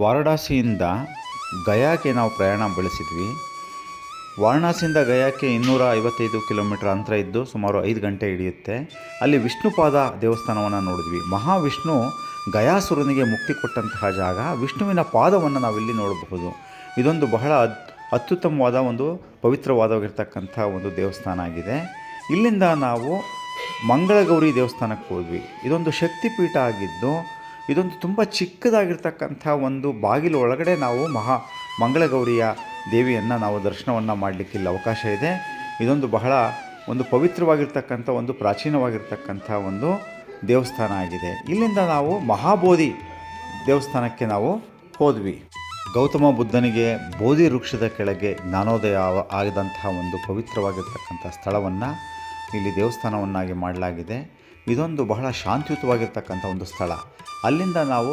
ವಾರಣಾಸಿಯಿಂದ ಗಯಾಕ್ಕೆ ನಾವು ಪ್ರಯಾಣ ಬೆಳೆಸಿದ್ವಿ. ವಾರಣಾಸಿಯಿಂದ ಗಯಾಕ್ಕೆ ಇನ್ನೂರ ಐವತ್ತೈದು ಕಿಲೋಮೀಟರ್ ಅಂತರ ಇದ್ದು ಸುಮಾರು ಐದು ಗಂಟೆ ಹಿಡಿಯುತ್ತೆ. ಅಲ್ಲಿ ವಿಷ್ಣುಪಾದ ದೇವಸ್ಥಾನವನ್ನು ನೋಡಿದ್ವಿ. ಮಹಾವಿಷ್ಣು ಗಯಾಸುರನಿಗೆ ಮುಕ್ತಿ ಕೊಟ್ಟಂತಹ ಜಾಗ. ವಿಷ್ಣುವಿನ ಪಾದವನ್ನು ನಾವಿಲ್ಲಿ ನೋಡಬಹುದು. ಇದೊಂದು ಬಹಳ ಅತ್ಯುತ್ತಮವಾದ ಒಂದು ಪವಿತ್ರವಾದವಾಗಿರ್ತಕ್ಕಂಥ ಒಂದು ದೇವಸ್ಥಾನ ಆಗಿದೆ. ಇಲ್ಲಿಂದ ನಾವು ಮಂಗಳಗೌರಿ ದೇವಸ್ಥಾನಕ್ಕೆ ಹೋದ್ವಿ. ಇದೊಂದು ಶಕ್ತಿಪೀಠ ಆಗಿದ್ದು ಇದೊಂದು ತುಂಬ ಚಿಕ್ಕದಾಗಿರ್ತಕ್ಕಂಥ ಒಂದು ಬಾಗಿಲು ಒಳಗಡೆ ನಾವು ಮಹಾ ಮಂಗಳಗೌರಿಯ ದೇವಿಯನ್ನು ನಾವು ದರ್ಶನವನ್ನು ಮಾಡಲಿಕ್ಕೆ ಇಲ್ಲಿ ಅವಕಾಶ ಇದೆ. ಇದೊಂದು ಬಹಳ ಒಂದು ಪವಿತ್ರವಾಗಿರ್ತಕ್ಕಂಥ, ಒಂದು ಪ್ರಾಚೀನವಾಗಿರ್ತಕ್ಕಂಥ ಒಂದು ದೇವಸ್ಥಾನ ಆಗಿದೆ. ಇಲ್ಲಿಂದ ನಾವು ಮಹಾಬೋಧಿ ದೇವಸ್ಥಾನಕ್ಕೆ ನಾವು ಹೋದ್ವಿ. ಗೌತಮ ಬುದ್ಧನಿಗೆ ಬೋಧಿ ವೃಕ್ಷದ ಕೆಳಗೆ ಜ್ಞಾನೋದಯ ಆಗದಂತಹ ಒಂದು ಪವಿತ್ರವಾಗಿರ್ತಕ್ಕಂಥ ಸ್ಥಳವನ್ನು ಇಲ್ಲಿ ದೇವಸ್ಥಾನವನ್ನಾಗಿ ಮಾಡಲಾಗಿದೆ. ಇದೊಂದು ಬಹಳ ಶಾಂತಿಯುತವಾಗಿರ್ತಕ್ಕಂಥ ಒಂದು ಸ್ಥಳ. ಅಲ್ಲಿಂದ ನಾವು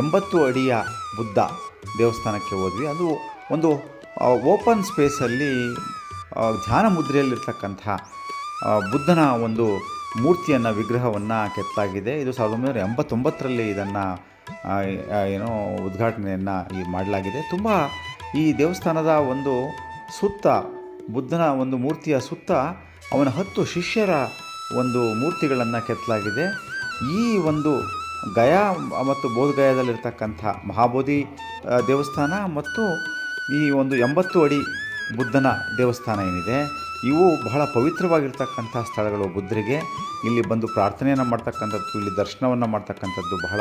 ಎಂಬತ್ತು ಅಡಿಯ ಬುದ್ಧ ದೇವಸ್ಥಾನಕ್ಕೆ ಹೋದ್ವಿ. ಅದು ಒಂದು ಓಪನ್ ಸ್ಪೇಸಲ್ಲಿ ಧ್ಯಾನ ಮುದ್ರೆಯಲ್ಲಿರ್ತಕ್ಕಂಥ ಬುದ್ಧನ ಒಂದು ಮೂರ್ತಿಯನ್ನು, ವಿಗ್ರಹವನ್ನು ಕೆತ್ತಲಾಗಿದೆ. ಇದು ಸಾವಿರದ ಒಂಬೈನೂರ ಎಂಬತ್ತೊಂಬತ್ತರಲ್ಲಿ ಇದನ್ನು ಏನೋ ಉದ್ಘಾಟನೆಯನ್ನು ಈ ಮಾಡಲಾಗಿದೆ. ತುಂಬ ಈ ದೇವಸ್ಥಾನದ ಒಂದು ಸುತ್ತ, ಬುದ್ಧನ ಒಂದು ಮೂರ್ತಿಯ ಸುತ್ತ ಅವನ ಹತ್ತು ಶಿಷ್ಯರ ಒಂದು ಮೂರ್ತಿಗಳನ್ನು ಕೆತ್ತಲಾಗಿದೆ. ಈ ಒಂದು ಗಯಾ ಮತ್ತು ಬೋಧಗಯಾದಲ್ಲಿರ್ತಕ್ಕಂಥ ಮಹಾಬೋಧಿ ದೇವಸ್ಥಾನ ಮತ್ತು ಈ ಒಂದು ಎಂಬತ್ತು ಅಡಿ ಬುದ್ಧನ ದೇವಸ್ಥಾನ ಏನಿದೆ. ಇವು ಬಹಳ ಪವಿತ್ರವಾಗಿರ್ತಕ್ಕಂಥ ಸ್ಥಳಗಳು ಬುದ್ಧರಿಗೆ. ಇಲ್ಲಿ ಬಂದು ಪ್ರಾರ್ಥನೆಯನ್ನು ಮಾಡ್ತಕ್ಕಂಥದ್ದು, ಇಲ್ಲಿ ದರ್ಶನವನ್ನು ಮಾಡ್ತಕ್ಕಂಥದ್ದು ಬಹಳ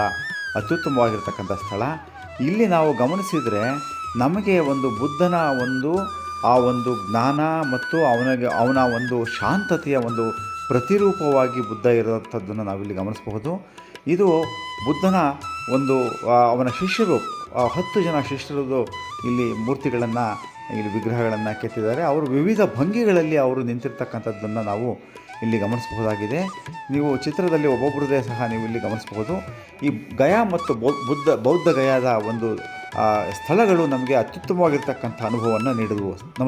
ಅತ್ಯುತ್ತಮವಾಗಿರ್ತಕ್ಕಂಥ ಸ್ಥಳ. ಇಲ್ಲಿ ನಾವು ಗಮನಿಸಿದರೆ ನಮಗೆ ಒಂದು ಬುದ್ಧನ ಒಂದು, ಆ ಒಂದು ಜ್ಞಾನ ಮತ್ತು ಅವನಿಗೆ, ಅವನ ಒಂದು ಶಾಂತತೆಯ ಒಂದು ಪ್ರತಿರೂಪವಾಗಿ ಬುದ್ಧ ಇರೋಂಥದ್ದನ್ನು ನಾವಿಲ್ಲಿ ಗಮನಿಸಬಹುದು. ಇದು ಬುದ್ಧನ ಒಂದು ಅವನ ಶಿಷ್ಯರು ಹತ್ತು ಜನ ಶಿಷ್ಯರದು ಇಲ್ಲಿ ಮೂರ್ತಿಗಳನ್ನು, ಇಲ್ಲಿ ವಿಗ್ರಹಗಳನ್ನು ಕೆತ್ತಿದ್ದಾರೆ. ಅವರು ವಿವಿಧ ಭಂಗಿಗಳಲ್ಲಿ ಅವರು ನಿಂತಿರ್ತಕ್ಕಂಥದ್ದನ್ನು ನಾವು ಇಲ್ಲಿ ಗಮನಿಸಬಹುದಾಗಿದೆ. ನೀವು ಚಿತ್ರದಲ್ಲಿ ಒಬ್ಬೊಬ್ಬರದೇ ಸಹ ನೀವು ಇಲ್ಲಿ ಗಮನಿಸಬಹುದು. ಈ ಗಯಾ ಮತ್ತು ಬುದ್ಧ, ಬೌದ್ಧ ಗಯಾದ ಒಂದು ಸ್ಥಳಗಳು ನಮಗೆ ಅತ್ಯುತ್ತಮವಾಗಿರ್ತಕ್ಕಂಥ ಅನುಭವವನ್ನು ನೀಡಿದವು. ನಮಸ್ಕಾರ.